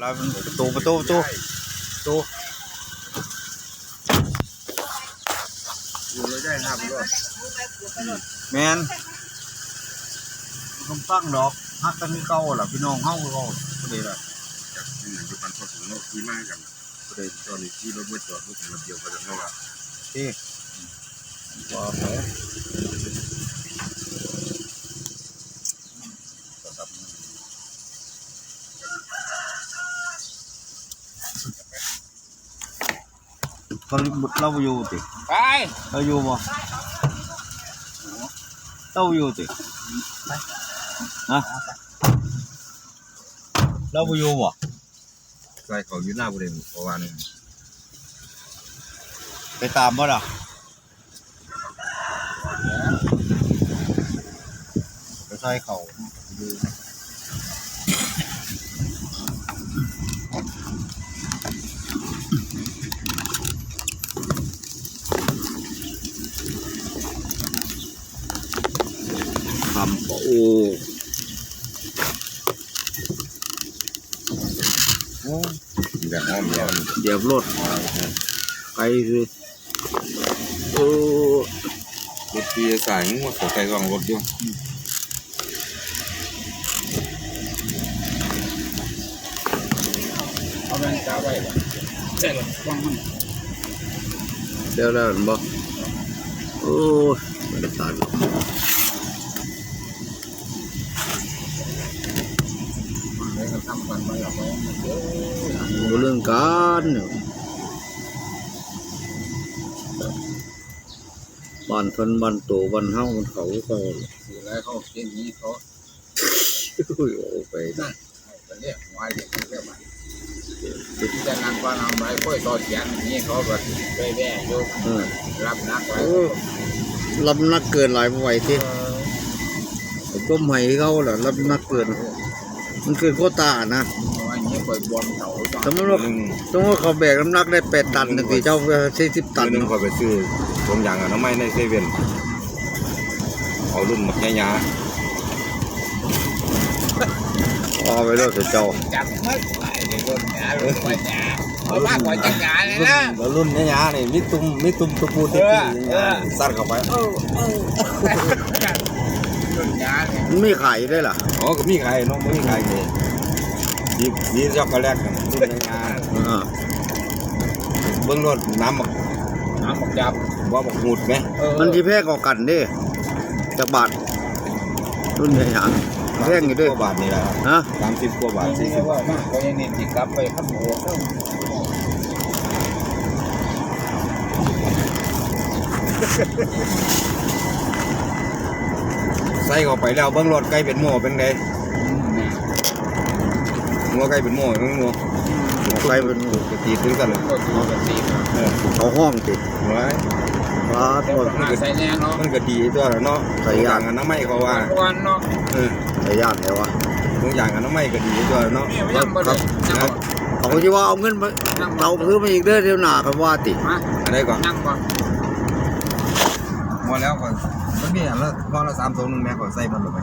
เราประตูประตูประตูประตูอยู่เลยได้ห้าพันรถแมนคำตั้งดอกฮักกันคือเก่าล่ะพี่น้องเฮาคือเก่าก็ดีล่ะจากที่ไหนอยู่ปันพอถึงโลกที่มากกันประเด็นตอนนี้ที่รถไม่จอดรถระเบียบก็จะเท่าไหร่ที่บ่แพ้เขาเราบ่อยู่ติไปเราอยู่บ่เราอยู่ติฮะเราบ่อ ยู่บ่ใส่เขาอยู่หน้าประเด็นเพราะว่านี่ไปตาม บ่ล่ะไปใส่เขาอยู่ทำโอ้แบบอ้อมเดียวเดี๋ยวรถไกลคือโอ้รถปีสายมันขอใส่กล่องรถอยู่เอาแบงค์กาไว้ใช่หรอวางมันเดี๋ยวแล้วเห็นบ่โอ้ยมันจะตัน เลยก็ทำกันมาห รอกเดี๋ยวบ่เรื่องการเนี่ยบ้านเพิ่นบ้านโตบ้านเฮามันเขาเขาอยู่แล้วเขาเช่นนี้เขาโอ้ยโอ้ไปนะไปเรียกว่าเรียกเรียกมาที่จะนั่งว่าเราไม่ค่อยต่อเสียงนี่เขาแบบไปแว่โยกเออรับนักไว้โอ้ลำนักเกินหลายบ่ไหวที่ต้มให้เขาล่ะลำนักเกิน มันเกินโควต้านะวันนี้ปล่อยบอลเขาสมมติว่าหนึ่งสมมติว่าเขาแบกน้ำหนักได้แปดตันหนึ่งทีเจ้าใช้สิบตันหนึ่งคอยไปซื้อผมอย่างอะน้ำไม้ในเซเว่นเอารุ่นหมักยาเอาไปรถเจ้าจับมัดไปในรถยาลงไปยาเอามากกว่าจักรยานเลยนะแล้วรุ่นยาเนี่ยมิตุ้มมิตุ้มตะปูตะกี้ซัดเข้าไปร ถยาเนี่ยมันไม่ขายได้ล่ะอ๋อก็มีใครน้องไม่มีใครเลยดีดีช็อกโกแลตกันรุ่นยาอ่าเบื้องรถน้ำหมักน้ำบักจับว่าหมักหูดไหมมันที่แพงกว่ากันเด้จากบาทรุ่นใหญ่หางแพงอยู่เด้วยกว่าบาทนี่แหละฮะสามสิบกว่าบาทนี่สี่สิไม่บว่ามากก็ยังนี่จิกลับไปขับหัวเข้า ใส่เข้าไปแล้วเบื้องรถใกล้เป็นหม้อเป็นไงงัวใกล้เป็นหม้อเป็นงัวไปเป็นกระตีตื้อกันเลยก็ดูกันสิเออเขาห้องติไว้ฟ้าแต่ตัวว่าหน้าใส่แน่เนาะมันก็ดีตัวแล้วเนาะใส่ยางอันน้ำไม้เขาว่าวันเนาะเออใส่ยากเลยวะทุกอย่างอันน้ำไม้ก็ดีตัวแล้วเนาะนี่ไม่ยังบ่ได้ยังบ่เขาก็จะว่าเอาเงินมาเราซื้อมาอีกเด้อเดี๋ยวหน้ากันว่าติฮะอะไรก่อนยังบ่หม ดแล้วก่อนมันมีอันละพอละสามตัวหนึ่งแม่ก่อนใส่มันลงไป